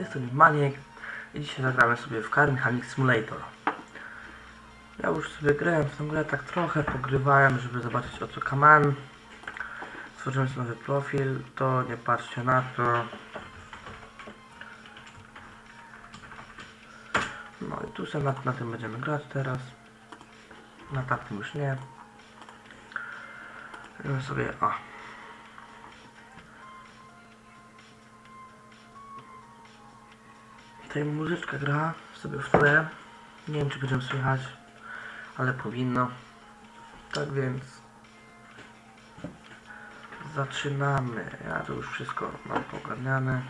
tej strony Maniek i dzisiaj zagramy sobie w Car Mechanic Simulator. Ja już sobie grałem w tę grę, tak trochę pogrywałem, żeby zobaczyć o co kaman. Stworzyłem sobie nowy profil, to nie patrzcie na to. No i tu sobie na, na tym będziemy grać teraz. Na tamtym już nie. Będziemy sobie, o. Tutaj muzyczka gra sobie w tle. Nie wiem czy będziemy słychać, ale powinno. Tak więc zaczynamy. Ja to już wszystko mam pogarniane.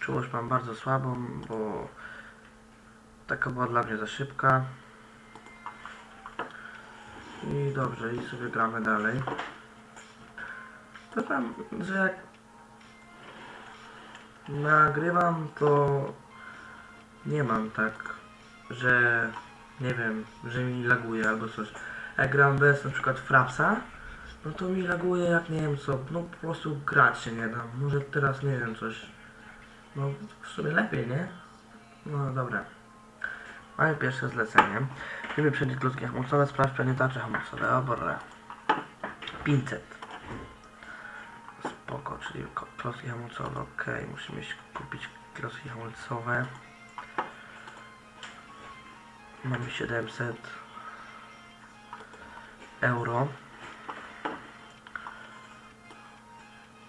Czułość mam bardzo słabą, bo taka była dla mnie za szybka. I dobrze, i sobie gramy dalej. Powiem, że jak nagrywam, to nie mam tak, że nie wiem, że mi laguje albo coś. Jak gram bez na przykład Frapsa, no to mi laguje jak nie wiem co, no po prostu grać się nie da. Może teraz nie wiem coś. No w sumie lepiej, nie? No dobra. Mamy pierwsze zlecenie. Wiemy przednie klocki hamulcowe, sprawdź przednie tarcze hamulcowe. Dobra. 500. Spoko, czyli klocki hamulcowe, ok. Musimy kupić klocki hamulcowe. Mamy 700 euro.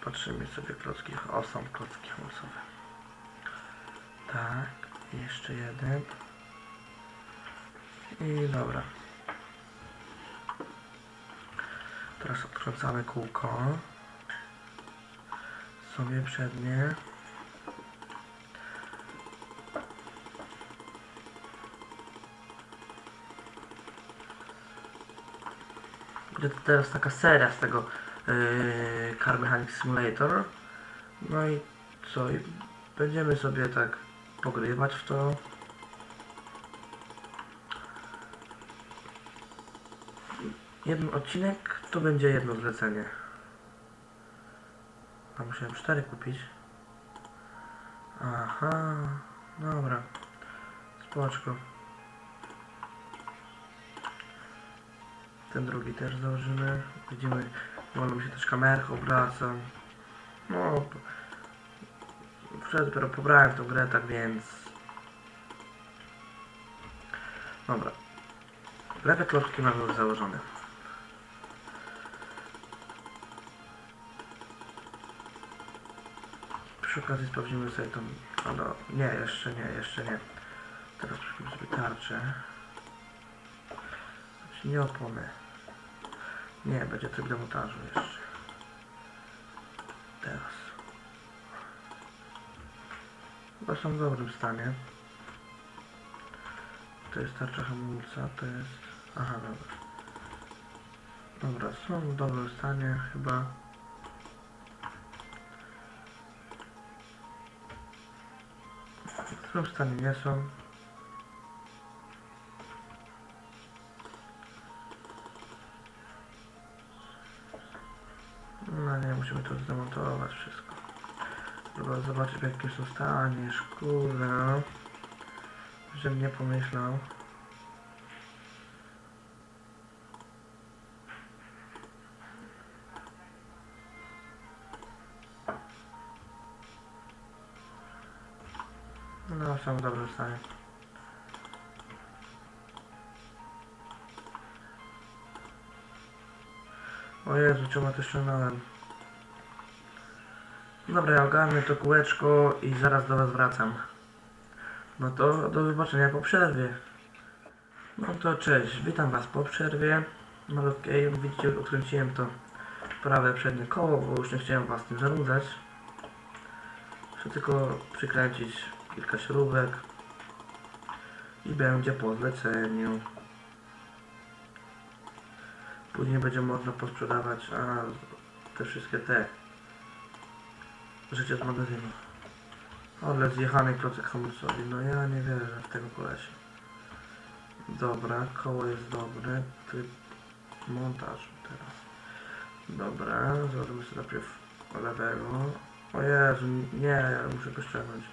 Patrzymy sobie klocki, o są klocki hamulcowe. Tak, jeszcze jeden. I dobra. Teraz odkręcamy kółko. Sobie przednie. Będzie to teraz taka seria z tego yy, Car Mechanic Simulator. No i co? I będziemy sobie tak pogrywać w to. Jeden odcinek to będzie jedno zlecenie. A musiałem cztery kupić. Aha, dobra. Spoczko. Ten drugi też założymy. Widzimy, wolno mi się też kamerką obraca. No, wczoraj dopiero pobrałem tą grę, tak więc... Dobra. Lewe klocki mamy już założone. Przy okazji sprawdzimy sobie tą... O no, nie, jeszcze nie, jeszcze nie. Teraz przejdziemy sobie tarczę. Znaczy nie opony. Nie, będzie tryb demontażu jeszcze. Teraz. Chyba są w dobrym stanie. To jest tarcza hamulca, to jest... Aha, dobra. Dobra, są w dobrym stanie chyba. Dobrym stanie nie są. No nie, musimy to zdemontować wszystko. Trzeba zobaczyć w jakim są stanie. Żebym nie pomyślał. No, są w dobrym stanie. O Jezu, czemu to ściągnąłem? Dobra, ja ogarnę to kółeczko i zaraz do Was wracam. No to do zobaczenia po przerwie. No to cześć, witam Was po przerwie. Jak widzicie, odkręciłem to prawe przednie koło, bo już nie chciałem Was tym zanudzać. Muszę tylko przykręcić kilka śrubek i będzie po zleceniu. Później będzie można posprzedawać a, te wszystkie te rzeczy z magazynu. Ale zjechany klocek hamulcowy, no ja nie wierzę w tego kolesia. Dobra, koło jest dobre, tryb montażu teraz. Dobra, zrobimy sobie najpierw lewego. O Jezu, nie, muszę go ściągnąć.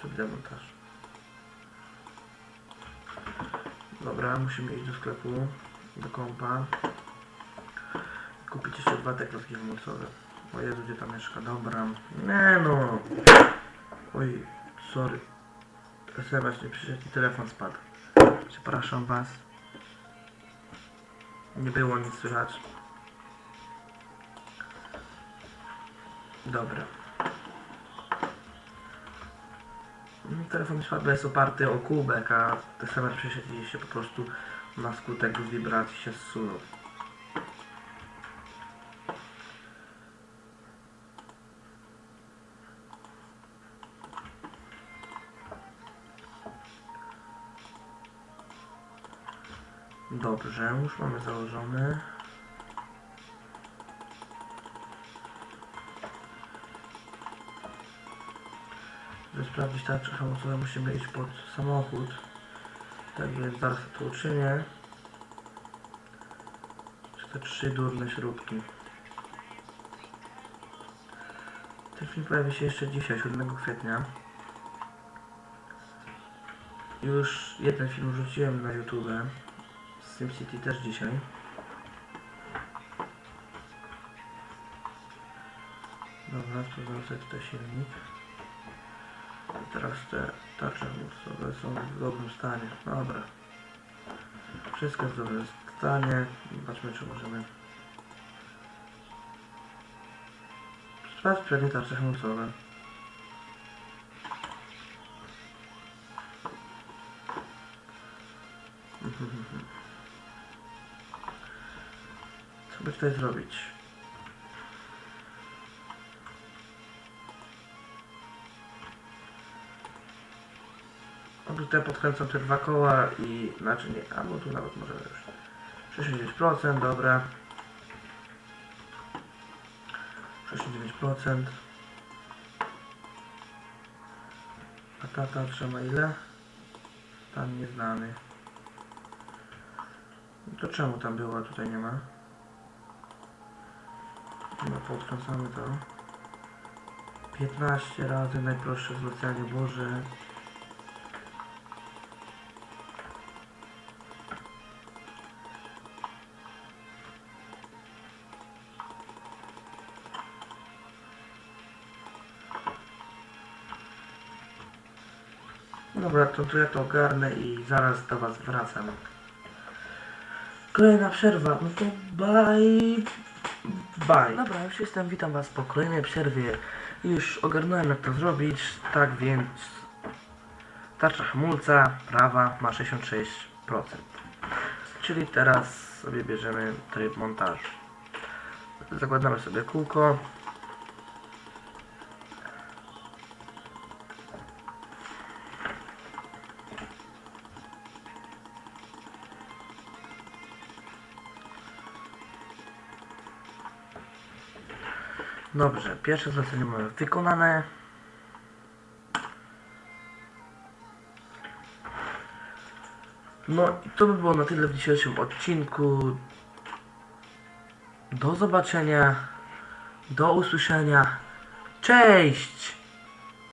Tryb demontaż. Dobra, musimy iść do sklepu, do kompa. Kupić jeszcze dwa te klocki mocowe. O Jezu, gdzie tam mieszka? Dobra. Nie no. Oj, sorry. SMS nie przyszedł i telefon spadł. Przepraszam was. Nie było nic słychać. Dobra. Mm, Telefon spadł jest oparty o kubek, a SMS przyszedł i się po prostu na skutek wibracji się zsunął. Dobrze, już mamy założone. Żeby sprawdzić tarczę hamulcową musimy iść pod samochód. Tak więc zaraz to uczynię. Czy te trzy durne śrubki. Ten film pojawi się jeszcze dzisiaj, 7 kwietnia. Już jeden film wrzuciłem na YouTube. Z SimCity też dzisiaj. Dobra, sprawdzam sobie tutaj silnik. Teraz te tarcze mocowe są w dobrym stanie. Dobra. Wszystko jest w dobrym stanie. Zobaczmy czy możemy... Sprawdź przednie tarcze hamulcowe. Co by tutaj zrobić? Tutaj podkręcam te dwa koła i znaczy nie, albo tu nawet może już 69%, dobra. 69%. A ta tarcza ma ile? Stan nieznany. To czemu tam było, a tutaj nie ma? No to odkręcamy to. 15 razy najprostsze zlecenie, Boże. Dobra, to, to ja to ogarnę i zaraz do Was wracam. Kolejna przerwa, no to bye. Bye. Dobra, już jestem, witam Was po kolejnej przerwie. Już ogarnąłem jak to zrobić, tak więc tarcza hamulca prawa ma 66%. Czyli teraz sobie bierzemy tryb montażu. Zakładamy sobie kółko. Dobrze, pierwsze zlecenie mamy wykonane. No i to by było na tyle w dzisiejszym odcinku. Do zobaczenia. Do usłyszenia. Cześć!